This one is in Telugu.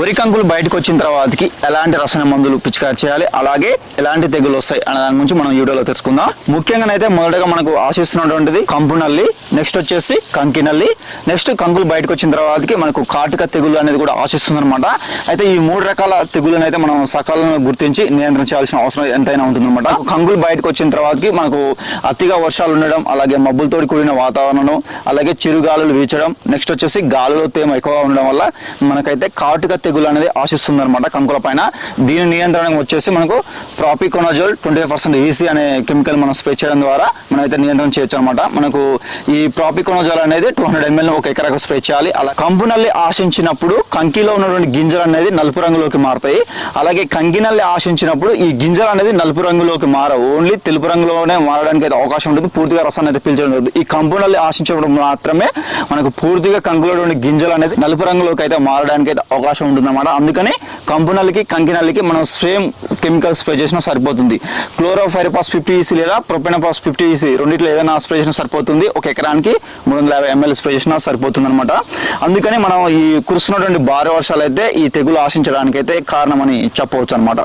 వరి కంకులు బయటకు వచ్చిన తర్వాతకి ఎలాంటి రసాయన మందులు పిచికారి చేయాలి? అలాగే ఎలాంటి తెగులు వస్తాయి అనే దాని గురించి మనం ఈ వీడియోలో తెలుసుకుందాం. ముఖ్యంగా అయితే మొదటగా మనకు ఆశిస్తున్నటువంటిది కంపు నల్లి నెక్స్ట్ వచ్చేసి కంకి నల్లి నెక్స్ట్ కంకులు బయటకు వచ్చిన తర్వాతకి మనకు కాటుక తెగులు అనేది కూడా ఆశిస్తుంది అనమాట అయితే ఈ మూడు రకాల తెగులను అయితే మనం సకాలంలో గుర్తించి నియంత్రించాల్సిన అవసరం ఎంతైనా ఉంటుందన్నమాట. కంకులు బయటకు వచ్చిన తర్వాతకి మనకు అతిగా వర్షాలు ఉండడం అలాగే మబ్బులతోటి కూడిన వాతావరణం అలాగే చిరుగాలులు వీచడం నెక్స్ట్ వచ్చేసి గాలిలో తేమ ఎక్కువగా ఉండడం వల్ల మనకైతే కాటుక తెగులు అనేది ఆశిస్తుంది అనమాట కంకుల పైన. దీని నియంత్రణ వచ్చేసి మనకు propiconazole twenty five percent EC అనే కెమికల్ మనం స్ప్రే చేయడం ద్వారా మనం అయితే నియంత్రణ చేయొచ్చు అనమాట మనకు ఈ ప్రాపికోనజోల్ అనేది టూ హండ్రెడ్ ఎంఎల్ ఒక ఎకరాకు స్ప్రే చేయాలి. అలా కంపు నల్లి ఆశించినప్పుడు కంకిలో ఉన్నటువంటి గింజలు అనేది నలుపు రంగులోకి మారుతాయి. అలాగే కంకి నల్లి ఆశించినప్పుడు ఈ గింజలు అనేది నలుపు రంగులోకి మారవు ఓన్లీ తెలుపు రంగులోనే మారడానికి అయితే అవకాశం ఉంటుంది. పూర్తిగా రసాన్ని అయితే పీల్చడం జరుగుతుంది ఈ కంపు నల్లి ఆశించినప్పుడు మాత్రమే మనకు పూర్తిగా కంకులో గింజలు అనేది నలుపు రంగులోకి అయితే మారడానికి అయితే అవకాశం ఉంటుంది. ఉంటుందన్నమాట. అందుకని కంపు నల్లికి మనం సేమ్ కెమికల్ స్ప్రే చేసినా సరిపోతుంది. క్లోరోఫైరపాస్ ఫిఫ్టీ ఈసీ లేదా ప్రొపెనపాస్ ఫిఫ్టీ ఈసీ రెండిట్లో ఏదైనా స్ప్రే చేసినా సరిపోతుంది. ఒక ఎకరానికి మూడు వందల యాభై ఎంఎల్ స్ప్రే చేసినా సరిపోతుంది అనమాట అందుకని మనం ఈ కురుస్తున్నటువంటి భారీ వర్షాలు అయితే ఈ తెగులు ఆశించడానికి అయితే కారణమని చెప్పవచ్చు అనమాట